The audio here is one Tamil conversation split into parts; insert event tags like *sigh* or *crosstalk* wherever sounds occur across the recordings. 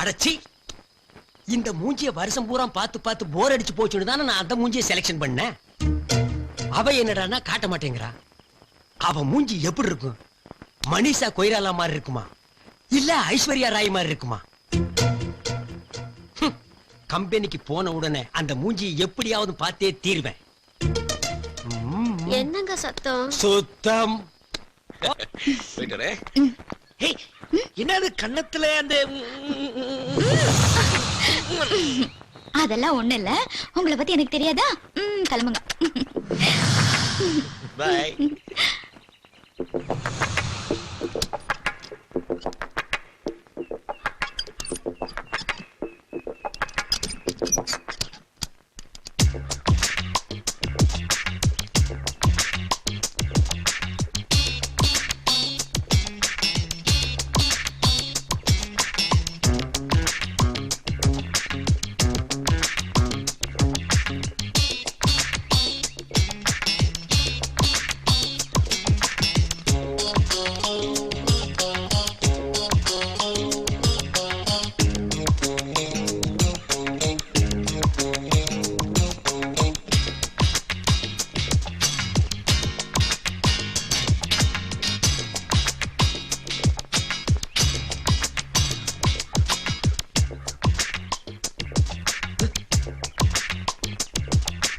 அடச்சி. இந்த மூஞ்சிய வருஷம் பூரா பார்த்து பார்த்து போர் அடிச்சு போச்சுன்னு தானே நான் அந்த மூஞ்சிய செலக்ஷன் பண்ணேன். அவ என்னடான்னா காட்ட மாட்டேங்கிறா. அவ மூஞ்சி எப்படி இருக்கும்? மனிஷா கொய்ராலா மாதிரி இருக்குமா? இல்ல ஐஸ்வர்யா ராய் மாதிரி இருக்குமா? கம்பெனிக்கு போன உடனே அந்த மூஞ்சியை எப்படியாவது பார்த்தே தீர்வேன். என்னங்க சத்தம்? சுத்தம். என்னது கன்னத்துல அந்த அதெல்லாம் ஒண்ணு இல்ல. உங்களை பத்தி எனக்கு தெரியாதா? கிளம்புங்க. பாய்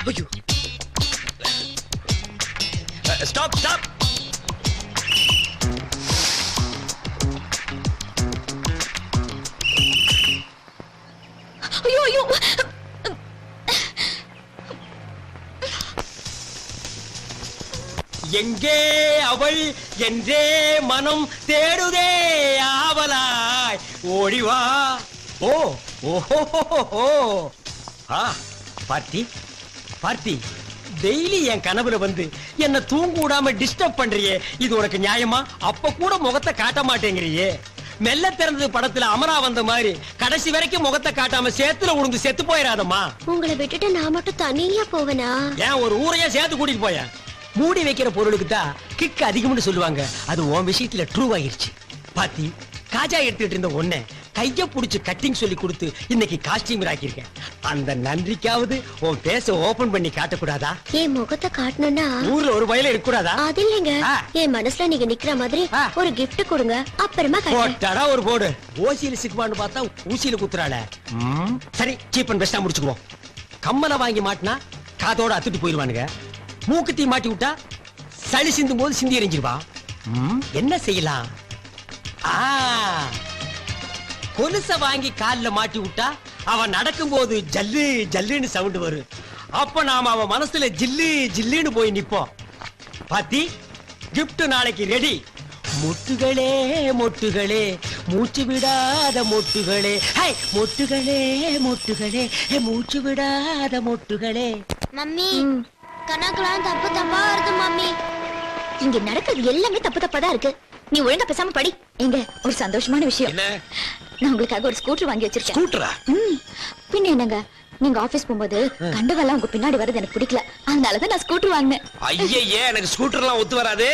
ஐயோ. ஸ்டாப் ஸ்டாப் ஐயோ ஐயோ. எங்கே அவள் என்றே மனம் தேடுதே ஆவலாய். ஓடிவா ஓ ஓஹோ ஆ பார்த்தி. பார்த்தி டெய்லி என் கனவுல வந்து என்ன தூங்க விடாம டிஸ்டர்ப் பண்றியே. இது உனக்கு நியாயமா? அப்ப கூட முகத்தை காட்ட மாட்டேங்கிறியே. மெல்ல திறந்தது படத்துல அமரா வந்த மாதிரி கடைசி வரைக்கும் முகத்தை காட்டாம சேத்துல உழுந்து செத்து போயிடாதம்மா உங்களை விட்டுட்டு நான் மட்டும் தனியா போவேனா? ஏன் ஒரு ஊரையே சேர்த்து கூட்டிட்டு போய? மூடி வைக்கிற பொருளுக்கு தான் கிக் அதிகம்னு சொல்லுவாங்க. அது உன் விஷயத்துல ட்ரூ ஆயிருச்சு பாத்தி காஜா எடுத்துட்டு இருந்த ஒன்ன கைய புடிச்சு கட்டிங் சொல்லி கொடுத்து இன்னைக்கு காஸ்டியூம் ஆக்கியிருக்கேன். அந்த நன்றிக்காவது உன் பேச ஓபன் பண்ணி காட்டக்கூடாதா? என் முகத்தை காட்டணும்னா ஊர்ல ஒரு வயல இருக்கக்கூடாதா அது இல்லைங்க. என் மனசுல நீங்க நிக்கிற மாதிரி. ஒரு gift கொடுங்க. அப்புறமா போட்டாடா ஒரு போடு ஓசியில சிக்குவான்னு பார்த்தா ஊசியில குத்துறாள. ம், சரி சீப் அண்ட் பெஸ்டா முடிச்சுக்குவோம். கம்மலை வாங்கி மாட்டினா காதோட அத்துட்டு போயிருவானுங்க. மூக்குத்தி மாட்டி விட்டா சளி சிந்தும் போது சிந்தி எறிஞ்சிருவா ம், என்ன செய்யலாம்? ஆ. கொலுச வாங்கி கால்ல மாட்டி விட்டா அவன் நடக்கும்போது ஜல்லு ஜல்லுன்னு சவுண்ட் வரும். அப்ப நாம அவன் மனசுல ஜில்லு ஜில்லுன்னு போய் நிப்போம். பாத்தி gift நாளைக்கு ரெடி மொட்டுகளே மொட்டுகளே மூச்சு விடாத மொட்டுகளே. ஹை மொட்டுகளே மொட்டுகளே ஹே, மூச்சு விடாத மொட்டுகளே. மம்மி கணக்கெல்லாம் தப்பு தப்பா வருது மம்மி. இங்க நடக்கிறது எல்லாமே தப்பு தப்பா தான் இருக்கு. நீ ஒழுங்கா பேசாம படி. எங்க ஒரு சந்தோஷமான விஷயம். என்ன? நான் உங்களுக்காக ஒரு ஸ்கூட்டர் வாங்கி வச்சிருக்கேன். ஸ்கூட்டரா பின்ன என்னங்க? நீங்க ஆபீஸ் போகும்போது கண்டவெல்லாம் உங்க பின்னாடி வரது எனக்கு பிடிக்கல. அதனாலதான் நான் ஸ்கூட்டர் வாங்கினேன். ஐயே எனக்கு ஸ்கூட்டர்லாம் ஒத்து வராது?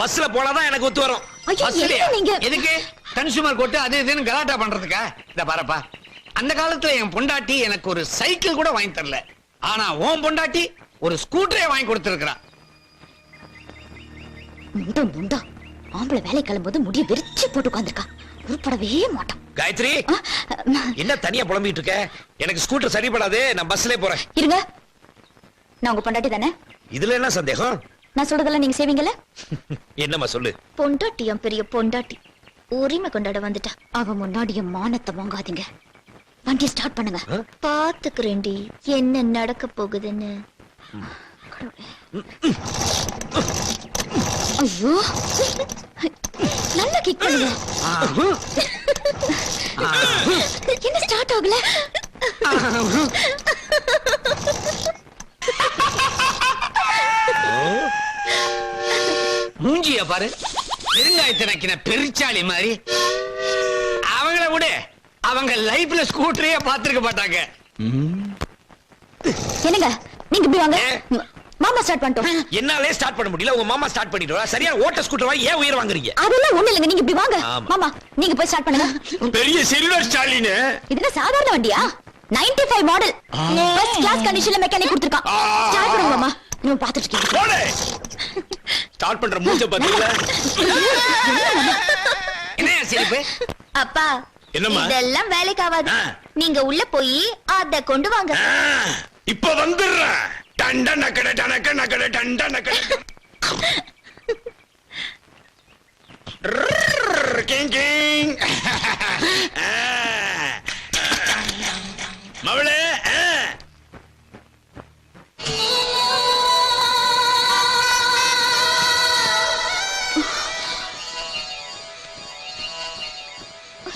பஸ்ல போனாதான் எனக்கு ஒத்து வரும். நீங்க? எதுக்கு? கன்சூமர் கோர்ட்டு அது இதுன்னு கலாட்டா பண்றதுக்கா? இந்த பாருப்பா. அந்த காலத்துல என் பொண்டாட்டி எனக்கு ஒரு சைக்கிள் கூட வாங்கி தரல. ஆனா உன் பொண்டாட்டி ஒரு ஸ்கூட்டரே வாங்கி கொடுத்திருக்கிறா. முண்டா முண்டா ஆம்பளை வேலை கிளம்பும்போது முடிய விரிச்சு போட்டு உட்காந்துருக்கா உருப்படவே மாட்டான். காயத்ரி என்ன தனியா புலம்பிட்டு இருக்க? எனக்கு ஸ்கூட்டர் சரிப்படாது நான் பஸ்லயே போறேன். இருங்க. நான் உங்க பொண்டாட்டி தானே? இதுல என்ன சந்தேகம்? நான் சொல்றதெல்லாம் நீங்க செய்வீங்கல்ல? *laughs* என்னம்மா சொல்லு? பொண்டாட்டி என் பெரிய பொண்டாட்டி. உரிமை கொண்டாட வந்துட்டா. அவ முன்னாடி என் மானத்தை வாங்காதீங்க. வண்டியை ஸ்டார்ட் பண்ணுங்க. பாத்துக்கிறேன்டி. என்ன நடக்க போகுதுன்னு. ஐயோ. நல்லா கிக் பண்ணுங்க. என்ன ஸ்டார்ட் ஆகல? மூஞ்சிய பாரு. பெருங்காயத்தை நக்கின பெருச்சாளி மாதிரி. அவங்கள விட. அவங்க லைஃப்ல ஸ்கூட்டரே பார்த்திருக்க மாட்டாங்க. என்னங்க? நீங்க இப்படி வாங்க? மாமா ஸ்டார்ட் பண்ணிட்டோம். என்னாலே ஸ்டார்ட் பண்ண முடியல. உங்க மாமா ஸ்டார்ட் பண்ணிடுவா சரியா? ஓட்ட ஸ்கூட்டர் வாங்கி ஏன் உயிர் வாங்குறீங்க? அதெல்லாம் ஒண்ணு இல்லைங்க. நீங்க இப்படி வாங்க. மாமா நீங்க போய் ஸ்டார்ட் பண்ணுங்க. பெரிய சில்வர் ஸ்டாலின். இது என்ன சாதாரண வண்டியா? 95 ஃபைவ் மாடல் ஃபர்ஸ்ட் கிளாஸ் கண்டிஷன்ல மெக்கானிக் கொடுத்துருக்கான். ஸ்டார்ட் பண்ணுங்க மாமா. நீங்க பாத்துட்டு இருக்கீங்க போடு. ஸ்டார்ட் பண்ற மூஞ்ச *laughs* பாத்தீங்களா? என்ன சிரிப்பு? அப்பா என்னம்மா? இதெல்லாம் வேலைக்கு ஆகாது. நீங்க உள்ள போய் அத கொண்டு வாங்க. இப்ப வந்துடுறேன். டண்ட நக்கட டனக்க நக்கட டண்ட நக்கட. King king. மவளே.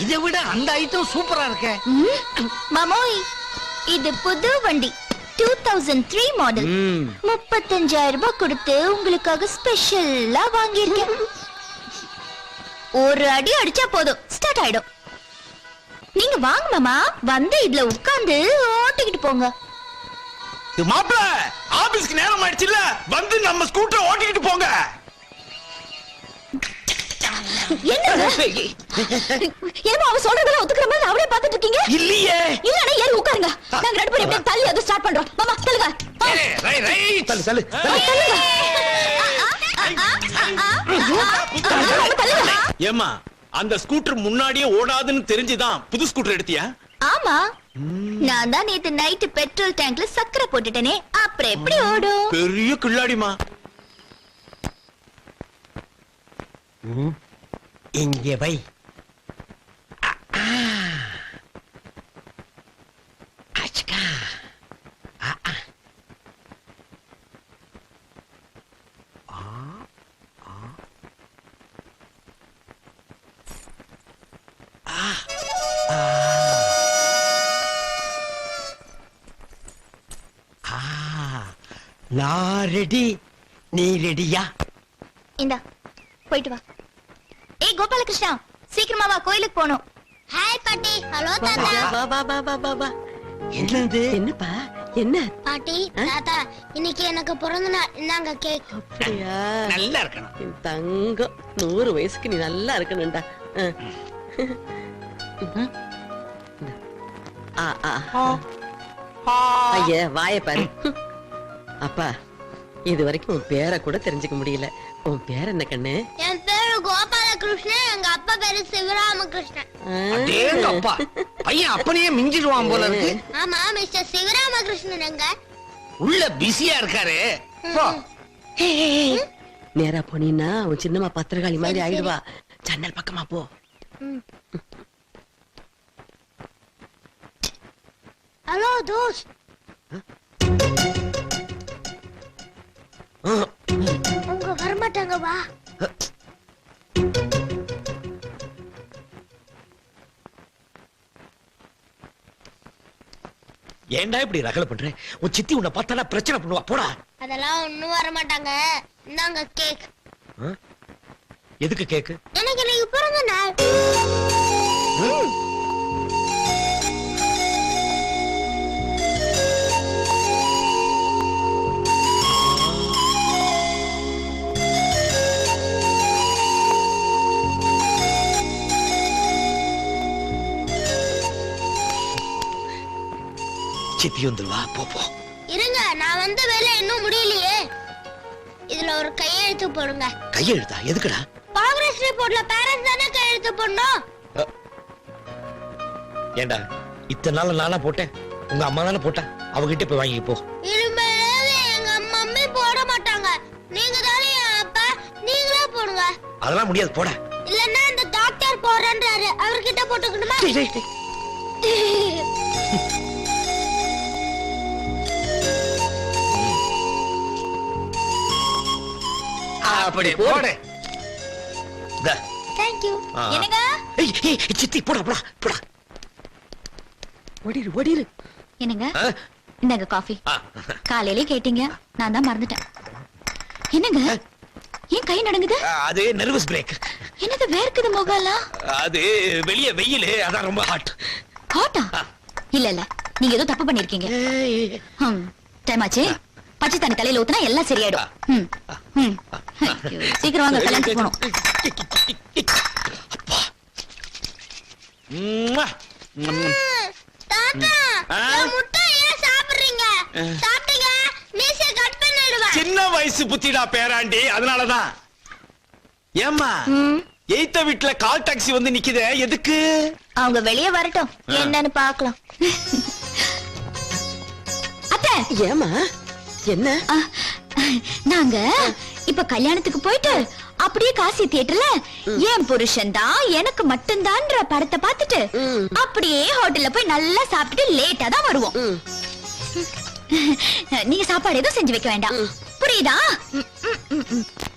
இதை விட அந்த ஐட்டம் சூப்பரா இருக்கே. மாமோய் இது புது வண்டி. டூ தௌசண்ட் த்ரீ மாடல் ம். முப்பத்தஞ்சாயிரம் ரூபாய் கொடுத்து உங்களுக்காக ஸ்பெஷலா வாங்கியிருக்கேன். ஒரு அடி அடிச்சா போதும். ஸ்டார்ட் ஆயிடும். நீங்க வாங்க மாமா. வந்து இதுல உட்கார்ந்து ஓட்டிக்கிட்டு போங்க. ஆபீஸ்க்கு நேரம் ஆயிடுச்சுல்ல? வந்து நம்ம ஸ்கூட்டர் ஓட்டிக்கிட்டு போங்க. என்னமோ அவன் சொல்றதெல்லாம் ஒத்துக்கிற மாதிரி அவளே பாத்துட்டு இருக்கீங்க இல்லையே ஏறி உட்காருங்க நாங்க ரெண்டு பேரும் எப்படியும் தள்ளி அது ஸ்டார்ட் பண்றோம் மாமா தள்ளுங்க ஆ, ஏய், ரை- ரைட். தள்ளு தள்ளு தள்ளுங்க மாமா, தள்ளுங்க ஏமா அந்த ஸ்கூட்டர் முன்னாடியே ஓடாதுன்னு தெரிஞ்சுதான் புது ஸ்கூட்டர் எடுத்தியா ஆமா நான் தான் நேத்து நைட்டு பெட்ரோல் டேங்க்ல சக்கரை போட்டுட்டேனே அப்புறம் எப்படி ஓடும் பெரிய கில்லாடிமா இங்கே வை நான் ரெடி நீ ரெடியா இந்தா போயிட்டு வா ஏய் கோபாலகிருஷ்ணா சீக்கிரமா வா கோயிலுக்கு போகணும். ஹாய் பாட்டி. ஹலோ தாத்தா. வா வா வா வா வா வா. என்னது? என்னப்பா? என்ன? பாட்டி தாத்தா இன்னைக்கு எனக்கு பிறந்த நாள். இந்தாங்க கேக் அப்படியா? நல்லா இருக்கணும். என் தங்கம். நூறு வயசுக்கு நீ நல்லா இருக்கணும்டா. ஆ. ஆ, ஆ. ஐயா வாய பாரு. அப்பா இது வரைக்கும் உன் பேரை கூட தெரிஞ்சுக்க முடியல. உன் பேர் என்ன கண்ணு? என் பேரு கோபாலகிருஷ்ணன் எங்க அப்பா பேரு சிவராமகிருஷ்ணன். அப்பா. பையன் அப்பனையே மிஞ்சிடுவான் போல இருக்கு. ஆமா மிஸ்டர் சிவராமகிருஷ்ணன் எங்க? உள்ள பிஸியா இருக்காரு. போ. நேரா போனீன்னா உன் சின்னம்மா பத்திரகாளி மாதிரி. ஆயிடுவா. ஜன்னல் பக்கமா போ. ஹலோ தோஸ். உங்க வரமாட்டாங்க வா. ஏன்டா இப்படி ரகல பண்ற? உன் சித்தி உன்னை பார்த்தானா பிரச்சனை பண்ணுவா. போடா. அதெல்லாம் ஒண்ணும் வரமாட்டாங்க இந்தாங்க கேக் எதுக்கு கேக்கு எனக்கு இன்னைக்கு பிறந்த நாள். சித்தி வந்துருவா போ போ. இருங்க நான் வந்த வேலை இன்னும் முடியலையே. இதுல ஒரு கையெழுத்து போடுங்க. கையெழுத்தா? எதுக்குடா? காங்கிரஸ் ரிப்போர்ட்ல பேரண்ட்ஸ் தானே கையெழுத்து போடணும்? ஏண்டா இத்தனை நாள் நானா போட்டேன்? உங்க அம்மா தானே போட்டா? அவகிட்ட போய் வாங்கி போ. இனிமேலாவது எங்க மம்மி போட மாட்டாங்க. நீங்க தானே அப்பா? நீங்களே போடுங்க. அதெல்லாம் முடியாது போடா. இல்லன்னா இந்த டாக்டர் போறேன்றாரு அவர்கிட்ட போட்டுக்கணுமா? *laughs* அப்படி போடு. இந்தா. தேங்க்யூ ஆ. என்னங்க? ஏய், ஏய், சித்தி போடா போடா போடா. ஓடிரு ஓடிரு. என்னங்க? இந்தாங்க காஃபி. காலையிலே கேட்டீங்க. நான் தான் மறந்துட்டேன். என்னங்க? ஏன் கை நடுங்குது? அது நர்வஸ் பிரேக் என்னது வேர்க்குது முகம்லாம்? அது வெளியே வெயில். அதான் ரொம்ப ஹாட் ஹாட்டா இல்ல இல்ல. நீங்க ஏதோ தப்பு பண்ணிருக்கீங்க. டைம் ஆச்சு. பச்சை தண்ணி தலையில ஊத்துனா எல்லாம் சரியாயிடும். சீக்கிரம் வாங்க கல்யாணத்துக்கு போகணும். சின்ன வயசு புத்திடா பேராண்டி அதனாலதான். ஏம்மா எய்த்த வீட்டுல கால் டாக்ஸி வந்து நிக்குதே எதுக்கு? அவங்க வெளியே வரட்டும். என்னன்னு பார்க்கலாம். அத்தை. ஏமா என்ன? ஆ, நாங்க இப்ப கல்யாணத்துக்கு போயிட்டு அப்படியே காசி தியேட்டர்ல என் புருஷன் தான் எனக்கு மட்டும்தான்ற படத்தை பார்த்துட்டு. அப்படியே ஹோட்டல்ல போய் நல்லா சாப்பிட்டுட்டு லேட்டா தான் வருவோம். நீங்க சாப்பாடு எதுவும் செஞ்சு வைக்க வேண்டாம். புரியுதா?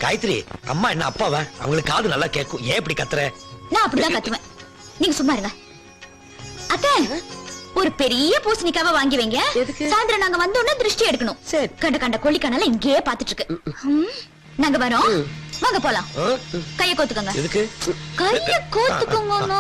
காயத்ரி அம்மா என்ன அப்பாவா? அவங்களுக்கு காது நல்லா கேட்கும். ஏன் இப்படி கத்துற? நான் அப்படிதான் கத்துவேன். நீங்க சும்மா இருங்க. அத்தை ஒரு பெரிய பூசணிக்காவை வாங்கி வைங்க? சாயந்தரம் நாங்க வந்தோடனே திருஷ்டி எடுக்கணும். சரி. கண்ட கண்ட கொல்லிக்கனால இங்கேயே பாத்துட்டு இருக்கு நாங்க வரோம். வாங்க போலாம்? கைய கோத்துக்கோங்க. கைய கோத்துக்கோங்க.